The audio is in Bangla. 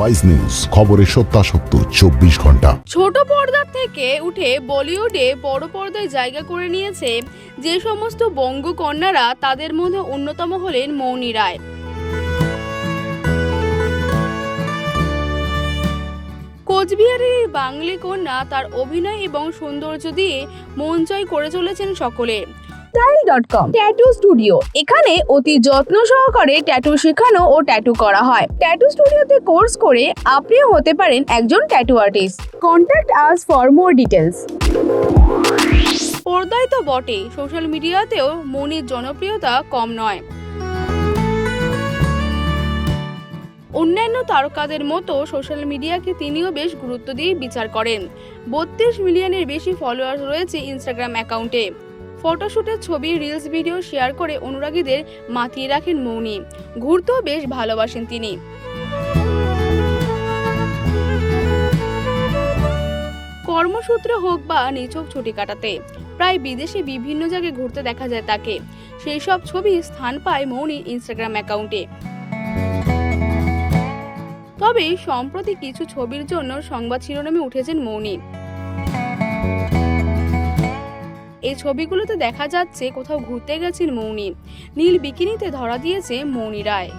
ওয়াইজ নিউজ খবরের সত্যাসত্য, চব্বিশ ঘণ্টা। ছোট পর্দার থেকে উঠে বলিউডে বড় পর্দায় জায়গা করে নিয়েছে যে সমস্ত বঙ্গকন্যারা তাদের মধ্যে অন্যতম হলেন মৌনী রায়। কোচবিহারের এই কন্যা তার অভিনয় এবং সৌন্দর্য দিয়ে মন জয় করে চলেছেন সকলে। Style dot com tattoo studio এখানে অতি যত্ন সহকারে ট্যাটু শেখানো ও ট্যাটু করা হয়। ট্যাটু স্টুডিওতে কোর্স করে আপনিও হতে পারেন একজন tattoo artist contact us for more details পর্দায় তো বটেই সোশ্যাল মিডিয়াতেও মনির জনপ্রিয়তা কম নয়। অন্যান্য তারকাদের মতো সোশ্যাল মিডিয়াকে তিনিও বেশ গুরুত্ব দিয়ে বিচার করেন। বত্রিশ মিলিয়নের বেশি ফলোয়ার রয়েছে ইনস্টাগ্রাম অ্যাকাউন্টে ফটোশ্যুটের ছবি রিলস ভিডিও শেয়ার করে অনুরাগীদের মাতিয়ে রাখেন মৌনি। ঘুরতেও বেশ ভালোবাসেন তিনি। কর্মসূত্রে হোক বা নিছক ছুটি কাটাতে, প্রায় বিদেশে বিভিন্ন জায়গায় ঘুরতে দেখা যায় তাকে। সেই সব ছবি স্থান পায় মৌনির ইনস্টাগ্রাম অ্যাকাউন্টে তবে সম্প্রতি কিছু ছবির জন্য সংবাদ শিরোনামে উঠেছেন মৌনি। এই ছবিগুলোতে দেখা যাচ্ছে কোথাও ঘুরতে গেছেন মৌনি। নীল বিকিনিতে ধরা দিয়েছে মৌনি রায়।